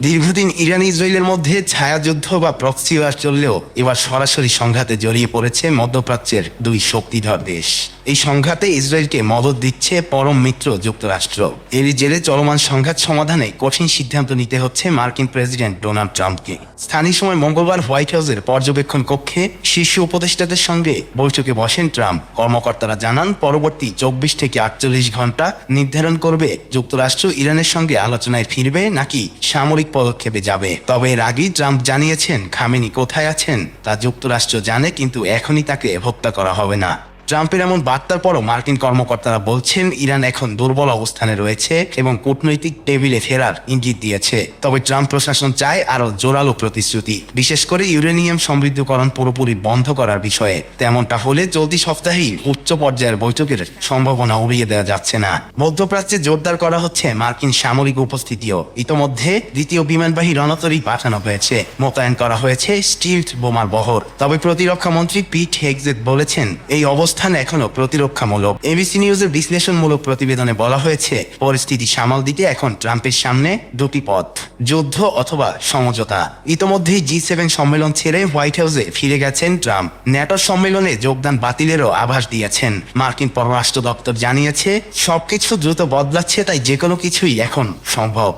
দীর্ঘদিন ইরান ইসরায়েলের মধ্যে ছায়াযুদ্ধ বা প্রক্সি ওয়ার চললেও এবার সরাসরি সংঘাতে জড়িয়ে পড়েছে মধ্যপ্রাচ্যের দুই শক্তিধর দেশ। এই সংঘাতে ইসরায়েলকে মদত দিচ্ছে পরম মিত্র যুক্তরাষ্ট্র। এরই জেরে চলমান সংঘাত সমাধানে কঠিন সিদ্ধান্ত নিতে হচ্ছে মার্কিন প্রেসিডেন্ট ডোনাল্ড ট্রাম্পকে। স্থানীয় সময় মঙ্গলবার হোয়াইট হাউসের পর্যবেক্ষণ কক্ষে শীর্ষ উপদেষ্টাদের সঙ্গে বৈঠকে বসেন ট্রাম্প। কর্মকর্তারা জানান, পরবর্তী চব্বিশ থেকে আটচল্লিশ ঘণ্টা নির্ধারণ করবে যুক্তরাষ্ট্র ইরানের সঙ্গে আলোচনায় ফিরবে নাকি সামরিক পদক্ষেপে যাবে। তবে এর আগেই ট্রাম্প জানিয়েছেন, খামেনি কোথায় আছেন তা যুক্তরাষ্ট্র জানে, কিন্তু এখনই তাকে হত্যা করা হবে না। ট্রাম্পের এমন বার্তার পরও মার্কিন কর্মকর্তারা বলছেন, ইরান এখন দুর্বল অবস্থানে রয়েছে এবং কূটনৈতিক টেবিলে ফেরার ইঙ্গিত দিয়েছে। তবে ট্রাম্প প্রশাসন চায় আরও জোরালো প্রতিশ্রুতি, বিশেষ করে ইউরেনিয়াম সমৃদ্ধকরণ পুরোপুরি বন্ধ করার বিষয়ে। তেমনটা হলে চলতি সপ্তাহেই উচ্চ পর্যায়ের বৈঠকের সম্ভাবনা উড়িয়ে দেওয়া যাচ্ছে না। মধ্যপ্রাচ্যে জোরদার করা হচ্ছে মার্কিন সামরিক উপস্থিতিও। ইতোমধ্যে দ্বিতীয় বিমানবাহী রণতরী পাঠানো হয়েছে। মোতায়েন করা হয়েছে স্টিলড বোমার বহর। তবে প্রতিরক্ষা মন্ত্রী পিট হেগজেট বলেছেন, এই অবস্থান এখনও প্রতিরক্ষামূলক এবিসি নিউজের বিশ্লেষণমূলক প্রতিবেদনে বলা হয়েছে, পরিস্থিতি সামাল দিতে এখন ট্রাম্পের সামনে দুটি পথ, যুদ্ধ অথবা সমঝোতা। ইতোমধ্যেই জি সেভেন সম্মেলন ছেড়ে হোয়াইট হাউসে ফিরে গেছেন ট্রাম্প। ন্যাটো সম্মেলনে যোগদান বাতিলেরও আভাস দিয়েছেন। মার্কিন পররাষ্ট্র দপ্তর জানিয়েছে, সবকিছু দ্রুত বদলাচ্ছে, তাই যে কোনো কিছুই এখন সম্ভব।